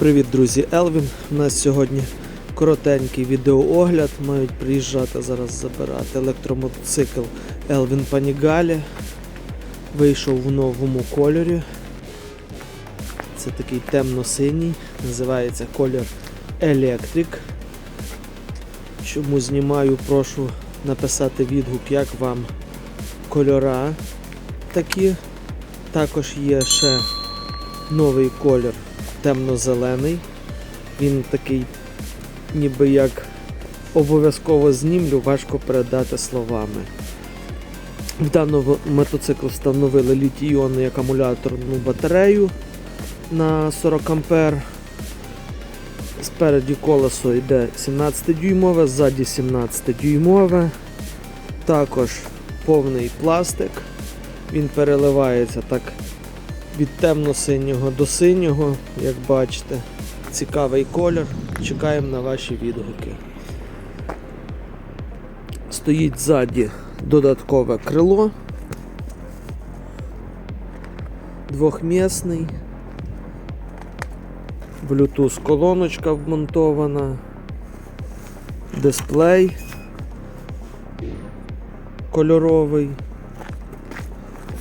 Привіт, друзі! Елвін. У нас сьогодні коротенький відеоогляд. Мають приїжджати зараз забирати електромотоцикл Елвін Панігалі. Вийшов в новому кольорі. Це такий темно-синій, називається колір Electric. Чому знімаю, прошу написати відгук, як вам кольора такі. Також є ще новий колір темно-зелений. Він такий, ніби як обов'язково знімлю, важко передати словами. В даному мотоциклу встановили літій-іонний акумуляторну батарею на 40 А. Спереді колесо йде 17-дюймове, ззаді 17-дюймове. Також повний пластик. Він переливається так від темно-синього до синього, як бачите. Цікавий колір. Чекаємо на ваші відгуки. Стоїть ззаді додаткове крило. Двохмісний. Bluetooth колоночка вмонтована. Дисплей кольоровий.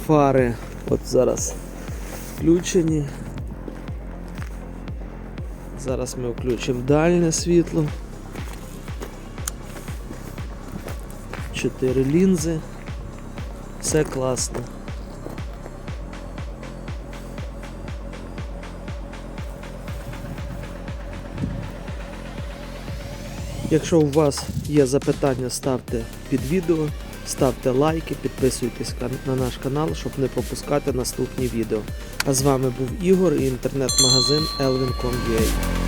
Фари от зараз включені. Зараз ми включимо дальнє світло. Чотири лінзи. Все класно. Якщо у вас є запитання, ставте під відео, ставте лайки, підписуйтесь на наш канал, щоб не пропускати наступні відео. А з вами був Ігор і інтернет-магазин Elvin.com.ua.